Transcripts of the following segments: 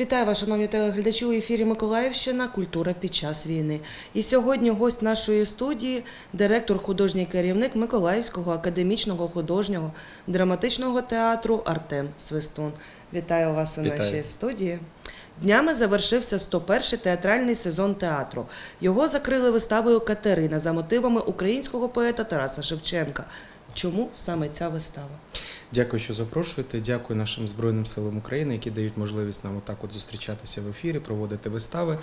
Вітаю вас, шановні телеглядачі у ефірі Миколаївщина Культура під час війни. І сьогодні гость нашої студії, директор, художній керівник Миколаївського академічного художнього драматичного театру Артем Свистун. Вітаю вас у Вітаю. нашій студії. Днями завершився 101-й театральний сезон театру. Його закрили виставою Катерина за мотивами українського поета Тараса Шевченка. Чому саме ця вистава? Дякую, що запрошуєте. Дякую нашим Збройним силам України, які дають можливість нам отак от зустрічатися в ефірі, проводити вистави.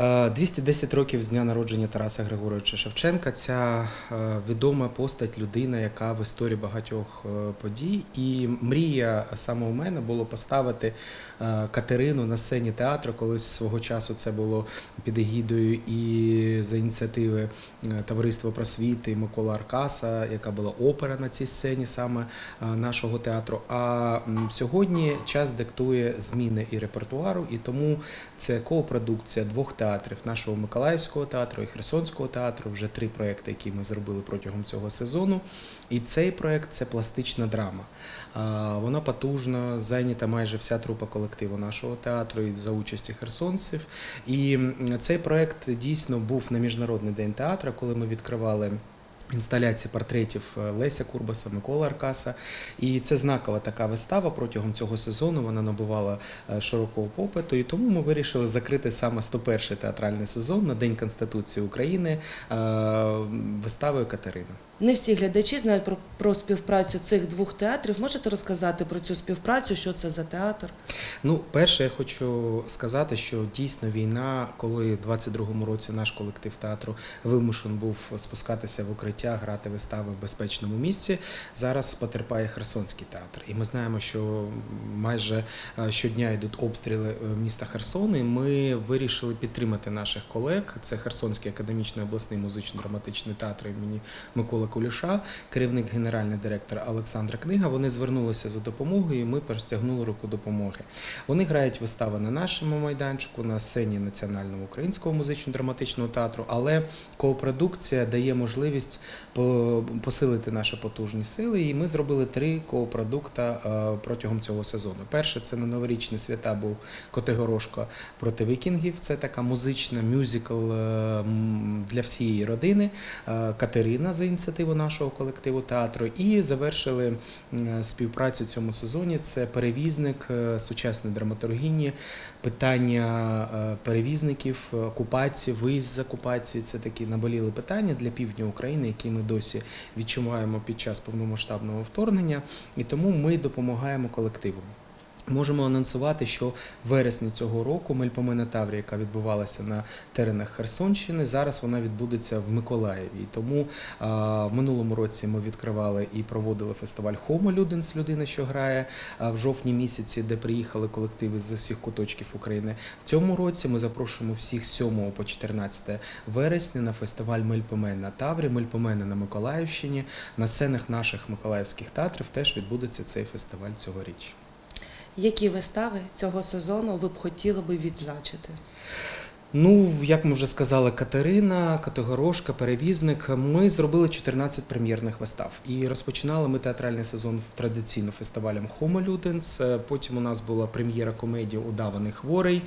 Е, 210 років з дня народження Тараса Григоровича Шевченка. Ця е, відома постать, людина, яка в історії багатьох е, подій. І мрія саме у мене було поставити е, Катерину на сцені театру. Колись свого часу це було під егідою і за ініціативи е, Товариства просвіти Микола Аркаса, яка була опера на цій сцені саме е, нашого театру. А сьогодні час диктує зміни і репертуару, і тому це коопродукція двох театрів: нашого Миколаївського театру і Херсонського театру. Вже три проекти, які ми зробили протягом цього сезону. І цей проект це пластична драма. Вона потужна, зайнята майже вся трупа колективу нашого театру і за участі херсонців. І цей проект дійсно був на міжнародний день театру, коли ми відкривали. Інсталяції портретів е, Леся Курбаса, Микола Аркаса. І це знакова така вистава протягом цього сезону. Вона набувала е, широкого попиту. І тому ми вирішили закрити саме 101-й театральний сезон на День Конституції України е, виставою Катерина. Не всі глядачі знають про, про співпрацю цих двох театрів. Можете розказати про цю співпрацю, що це за театр? Ну, перше, я хочу сказати, що дійсно війна, коли в 22-му році наш колектив театру вимушен був спускатися в укриття, грати вистави в безпечному місці, зараз потерпає Херсонський театр. І ми знаємо, що майже е, щодня йдуть обстріли е, міста Херсон, і ми вирішили підтримати наших колег. Це Херсонський академічний обласний музично-драматичний театр імені Миколи Куліша, керівник генеральний директор Олександра Книга. Вони звернулися за допомогою, і ми простягнули руку допомоги. Вони грають вистави на нашому майданчику, на сцені Національного українського музично-драматичного театру, але коопродукція дає можливість посилити наші потужні сили. І ми зробили три коопродукта е, протягом цього сезону. Перше це на новорічні свята був Котигорошко проти вікінгів. Це така музична мюзикл е, для всієї родини. Е, Катерина за ініціативу нашого колективу театру. І завершили співпрацю цьому сезоні. Це перевізник е, сучасної драматургії, питання е, перевізників, окупації, виїзд з окупації. Це такі наболіли питання для півдня України, які ми досі відчуваємо під час повномасштабного вторгнення, і тому ми допомагаємо колективу. Можемо анонсувати, що в вересні цього року Мельпомена Таврія, яка відбувалася на теренах Херсонщини, зараз вона відбудеться в Миколаєві. Тому а, в минулому році ми відкривали і проводили фестиваль Homo Люденс, людина, що грає а, в жовтні місяці, де приїхали колективи з усіх куточків України. В цьому році ми запрошуємо всіх з 7 по 14 вересня на фестиваль Мельпомена Таврі, Мельпомена на Миколаївщині. На сценах наших миколаївських театрів теж відбудеться цей фестиваль цьогоріч. Які вистави цього сезону ви б хотіли би відзначити? Ну, як ми вже сказали, Катерина, Категорошка, перевізник. Ми зробили 14 прем'єрних вистав. І розпочинали ми театральний сезон традиційно фестивалем Homo Ludens. Е, Потім у нас була прем'єра комедії Удаваний хворий.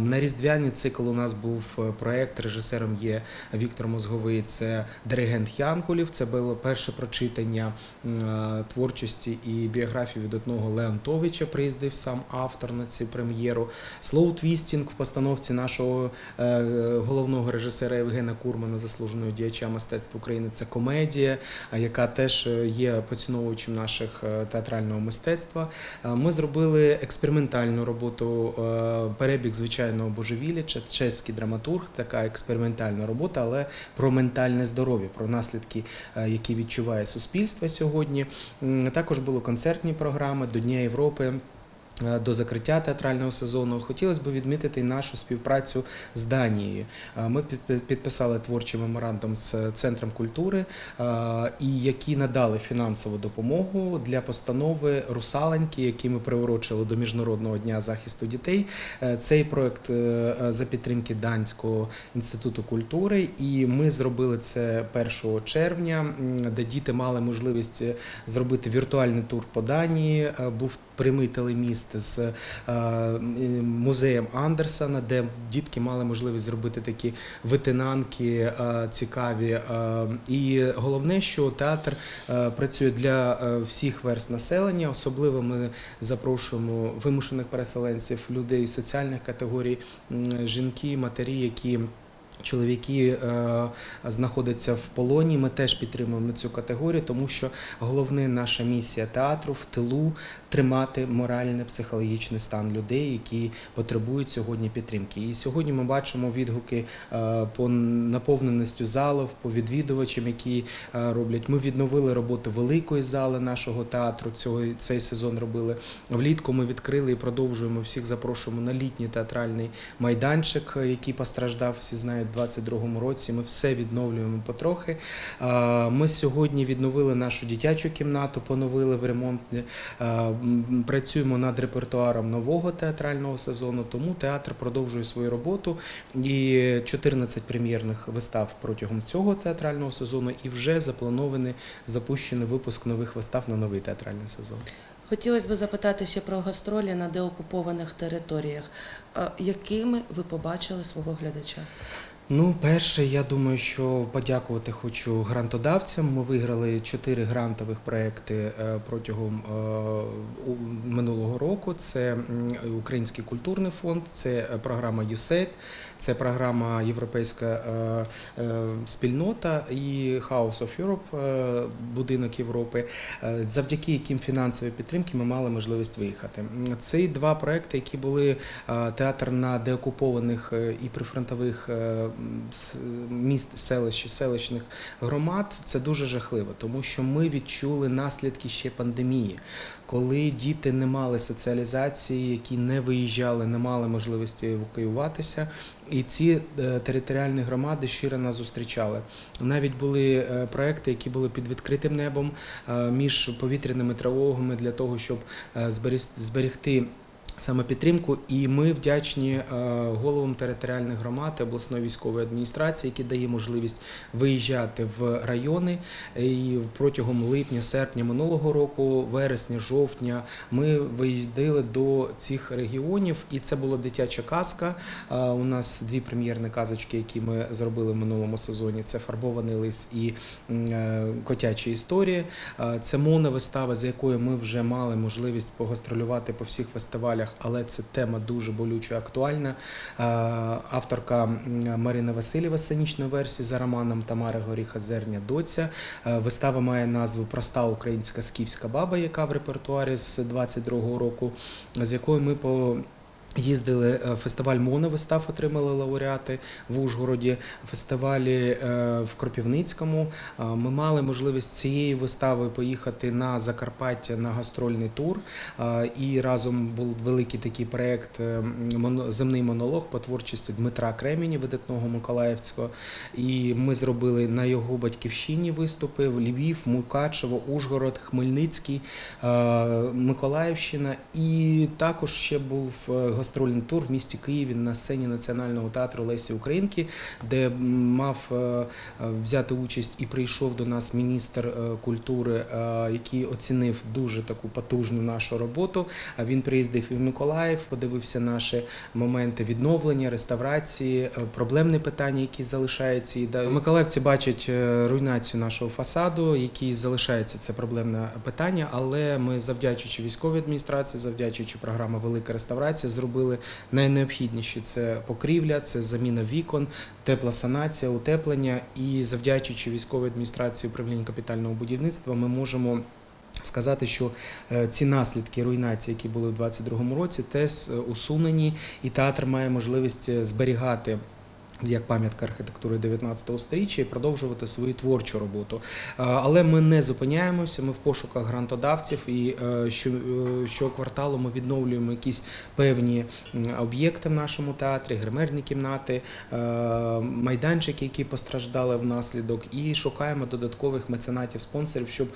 На різдвяний цикл у нас був е, проект. Режисером є Віктор Мозговий. Це диригент Янголів. Це було перше прочитання е, творчості і біографії від одного Леонтовича. Приїздив сам автор на цю прем'єру. Слоу твістінг в постановці нашого е, головного режисера Євгена Курмана, заслуженого діяча мистецтва України. Це комедія, е, яка теж е, є поціновувачем наших театрального мистецтва. Ми зробили експериментальну роботу перебіг звичайного божевілля, Че- чеський драматург, така експериментальна робота, але про ментальне здоров'я, про наслідки, які відчуває суспільство сьогодні. Також були концертні програми до Дня Європи. Е, До закриття театрального сезону хотілося б відмітити нашу співпрацю з Данією. Е, Ми підписали творчий меморандум з центром культури, е, і які надали фінансову допомогу для постанови Русаленьки, які ми приурочили до міжнародного дня захисту дітей. Цей проект за підтримки Данського інституту культури, і ми зробили це 1 червня, де діти мали можливість зробити віртуальний тур по Данії. Був прямий телеміст міст з е, музеєм Андерсона, де дітки мали можливість зробити такі витинанки е, цікаві. Е, І головне, що театр працює для всіх верст населення. Особливо ми запрошуємо вимушених переселенців, людей соціальних категорій, жінки, матері, які. Чоловіки знаходяться в полоні. Ми теж підтримуємо цю категорію, тому що головна наша місія театру в тилу тримати моральний психологічний стан людей, які потребують сьогодні підтримки. І сьогодні ми бачимо відгуки е, по наповненості залів, по відвідувачам, які е, роблять. Ми відновили роботу великої зали нашого театру. Цього цей сезон робили влітку. Ми відкрили і продовжуємо всіх запрошуємо на літній театральний майданчик, е, який постраждав, всі знають, у 22-му році. Ми все відновлюємо потрохи. Ми сьогодні відновили нашу дитячу кімнату, поновили в ремонті. Працюємо над репертуаром нового театрального сезону, тому театр продовжує свою роботу. І 14 прем'єрних вистав протягом цього театрального сезону, і вже запланований запущений випуск нових вистав на новий театральний сезон. Хотілося б запитати ще про гастролі на деокупованих територіях. Якими ви побачили свого глядача? Ну, перше, я думаю, що подякувати хочу грантодавцям. Ми виграли чотири грантових проекти е, протягом е, минулого року. Це Український культурний фонд, це е, програма USAID, це програма Європейська е, е, спільнота і House of Europe, будинок Європи, завдяки яким фінансовій підтримки ми мали можливість виїхати. Це два проекти, які були театр на деокупованих і прифронтових міст, селищ, селищних громад. Це дуже жахливо, тому що ми відчули наслідки ще пандемії, коли діти не мали соціалізації, які не виїжджали, не мали можливості евакуюватися. І ці е, територіальні громади щиро нас зустрічали. Навіть були е, проекти, які були під відкритим небом е, між повітряними тривогами для того, щоб зберегти. Саме підтримку, і ми вдячні е, головам територіальних громад обласної військової адміністрації, які дає можливість виїжджати в райони. І протягом липня, серпня минулого року, вересня, жовтня, ми виїздили до цих регіонів, і це була дитяча казка. Е, У нас дві прем'єрні казочки, які ми зробили в минулому сезоні. Це фарбований лис і е, котячі історії. Це моновистава, з якою ми вже мали можливість погастролювати по всіх фестивалях, але це тема дуже болюча, актуальна. Е, Авторка Марина Васильєва сценічної версії за романом Тамари Горіха Зерня Доця. Е, Вистава має назву Проста українська скіфська баба, яка в репертуарі з 22-го року, з якою ми по. Їздили е, фестиваль моновистав, отримали лауреати в Ужгороді, фестивалі е, в Кропівницькому. Е, Ми мали можливість цією виставою поїхати на Закарпаття на гастрольний тур. І разом був великий такий проєкт земний монолог по творчості Дмитра Кремені, видатного Миколаївського. І ми зробили на його батьківщині виступи в Львів, Мукачево, Ужгород, Хмельницький, Миколаївщина. І також ще був е, гастрольний тур в місті Києві на сцені Національного театру Лесі Українки, де мав е, е, взяти участь і прийшов до нас міністр е, культури, який оцінив дуже таку потужну нашу роботу. Він приїздив і в Миколаїв, подивився наші моменти відновлення, реставрації, проблемні питання, які залишаються. І Миколаївці бачать руйнацію нашого фасаду, який залишається це проблемне питання. Але ми, завдячуючи військовій адміністрації, завдячуючи програмі Велика реставрація, зробили найнеобхідніші це покрівля, це заміна вікон, тепла санація, утеплення. І завдячуючи військовій адміністрації управління капітального будівництва, ми можемо. Сказати, що е, ці наслідки руйнації, які були в 2022 році, теж усунені, і театр має можливість е, зберігати. Як пам'ятка архітектури 19 століття і продовжувати свою творчу роботу. Е, Але ми не зупиняємося. Ми в пошуках грантодавців, і е, що, е, щокварталу ми відновлюємо якісь певні об'єкти в нашому театрі, гримерні кімнати, майданчики, які постраждали внаслідок, і шукаємо додаткових меценатів, спонсорів, щоб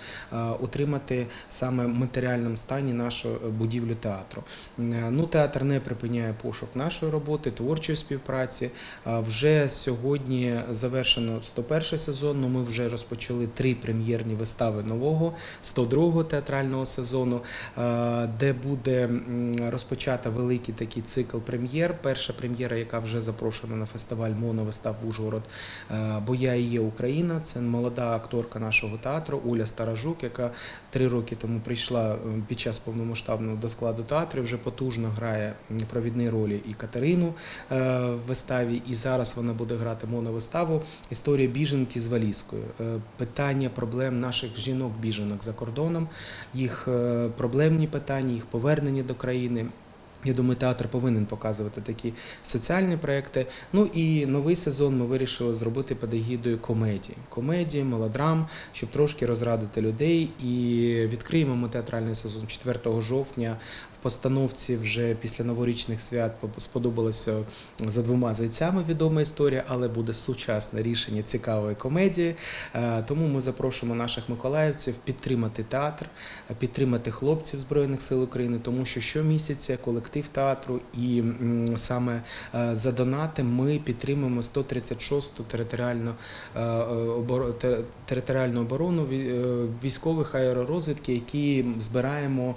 утримати саме в матеріальному стані нашу будівлю театру. Ну, театр не припиняє пошук нашої роботи, творчої співпраці. Вже Вже сьогодні завершено 101 сезон. Ну, ми вже розпочали три прем'єрні вистави нового 102-го театрального сезону, е, де буде розпочата великий такий цикл прем'єр. Перша прем'єра, яка вже запрошена на фестиваль моновистав в Ужгород, е, бо я і є Україна. Це молода акторка нашого театру Оля Старажук, яка три роки тому прийшла е, під час повномасштабного до складу театру. Вже потужно грає провідні ролі і Катерину в виставі. І зараз вона буде грати моновиставу Історія біженки з валізкою. Е, Питання проблем наших жінок-біженок за кордоном, їх е, проблемні питання, їх повернення до країни. Я думаю, театр повинен показувати такі соціальні проекти. Ну і новий сезон ми вирішили зробити під егідою комедії. Комедії, мелодрам, щоб трошки розрадити людей. І відкриємо ми театральний сезон 4 жовтня. В постановці вже після новорічних свят сподобалося за двома зайцями відома історія, але буде сучасне рішення цікавої комедії. Е, Тому ми запрошуємо наших миколаївців підтримати театр, підтримати хлопців Збройних сил України, тому що щомісяця колектив театру і саме е, за донати ми підтримуємо 136-ту територіальну, е, територіальну оборону е, військових аеророзвідки, які збираємо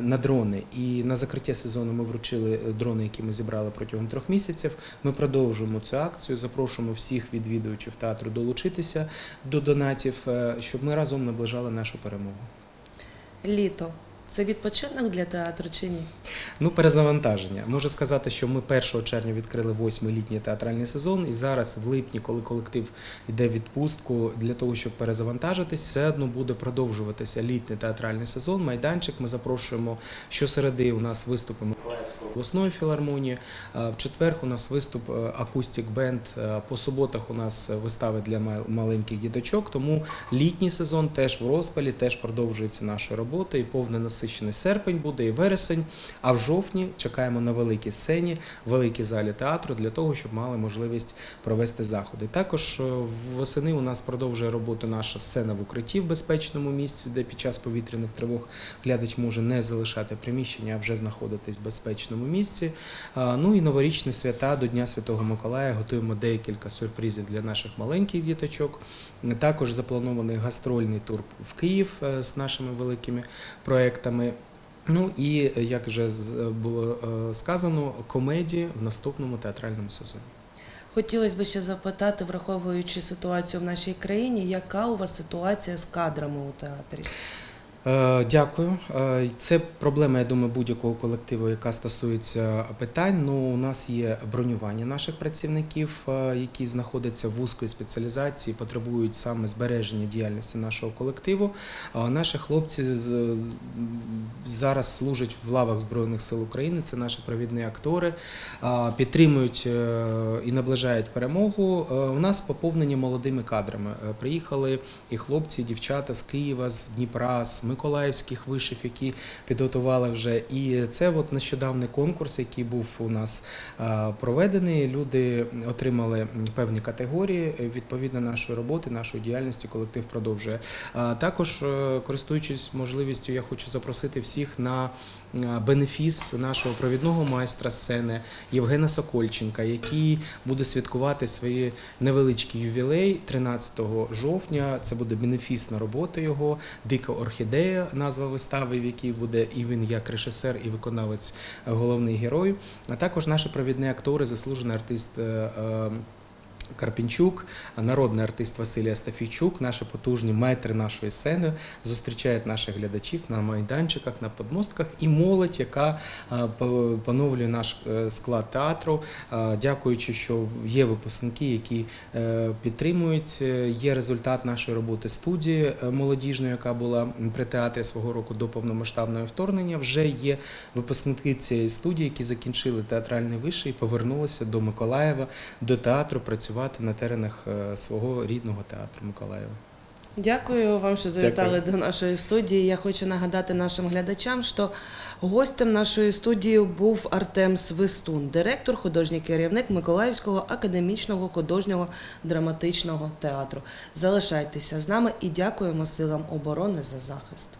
на дрони. І на закриття сезону ми вручили дрони, які ми зібрали протягом трьох місяців. Ми продовжуємо цю акцію. Запрошуємо всіх відвідувачів театру долучитися до донатів, щоб ми разом наближали нашу перемогу. Літо це відпочинок для театру чи ні? Ну, перезавантаження. Можу сказати, що ми 1 червня відкрили восьмий літній театральний сезон, і зараз, в липні, коли колектив йде в відпустку для того, щоб перезавантажитись, все одно буде продовжуватися літній театральний сезон. Майданчик ми запрошуємо щосереди. У нас виступи Миколаївської обласної філармонії. В четвер у нас виступ акустик бенд. По суботах у нас вистави для маленьких діточок. Тому літній сезон теж в розпалі, теж продовжується наша робота. І повне повний насичений серпень буде, і вересень. А в жовтні чекаємо на великій сцені, великій залі театру для того, щоб мали можливість провести заходи. Також е, восени у нас продовжує роботу наша сцена в укритті в безпечному місці, де під час повітряних тривог глядач може не залишати приміщення, а вже знаходитись в безпечному місці. Ну і новорічні свята до Дня Святого Миколая готуємо декілька сюрпризів для наших маленьких діточок. Також запланований гастрольний тур в Київ е, з нашими великими проектами. Ну і як вже було е, сказано, комедії в наступному театральному сезоні. Хотілося б ще запитати, враховуючи ситуацію в нашій країні, яка у вас ситуація з кадрами у театрі? Е, Дякую. Е, Це проблема, я думаю, будь-якого колективу, яка стосується питань. Ну, у нас є бронювання наших працівників, е, які знаходяться в вузької спеціалізації, потребують саме збереження діяльності нашого колективу. Наші хлопці зараз служать в лавах Збройних сил України. Це наші провідні актори, підтримують е, і наближають перемогу. Е, У нас поповнені молодими кадрами. Е, Приїхали і хлопці, і дівчата з Києва, з Дніпра, з Миколаївських вишів, які підготували вже. І це от нещодавний конкурс, який був у нас проведений. Люди отримали певні категорії відповідно нашої роботи, нашої діяльності. Колектив продовжує. Також, користуючись можливістю, я хочу запросити всіх на е, бенефіс нашого провідного майстра сцени Євгена Сокольченка, який буде святкувати свої невеличкий ювілей 13 жовтня. Це буде бенефісна робота його, Дика орхідея, назва вистави, в якій буде і він як режисер, і виконавець е, головний герой. А також наші провідні актори, заслужений артист. Карпінчук, народний артист Василій Астафійчук, наші потужні майстри нашої сцени зустрічають наших глядачів на майданчиках, на подмостках і молодь, яка е, поновлює наш е, склад театру, Е, дякуючи, що є випускники, які підтримують. Є результат нашої роботи студії молодіжної, яка була при театрі свого року до повномасштабного вторгнення. Вже є випускники цієї студії, які закінчили театральний виший і повернулися до Миколаєва, до театру працювати на теренах е, свого рідного театру Миколаєва. Дякую вам, що завітали Дякую. до нашої студії. Я хочу нагадати нашим глядачам, що гостем нашої студії був Артем Свистун, директор, художній керівник Миколаївського академічного художнього драматичного театру. Залишайтеся з нами і дякуємо силам оборони за захист.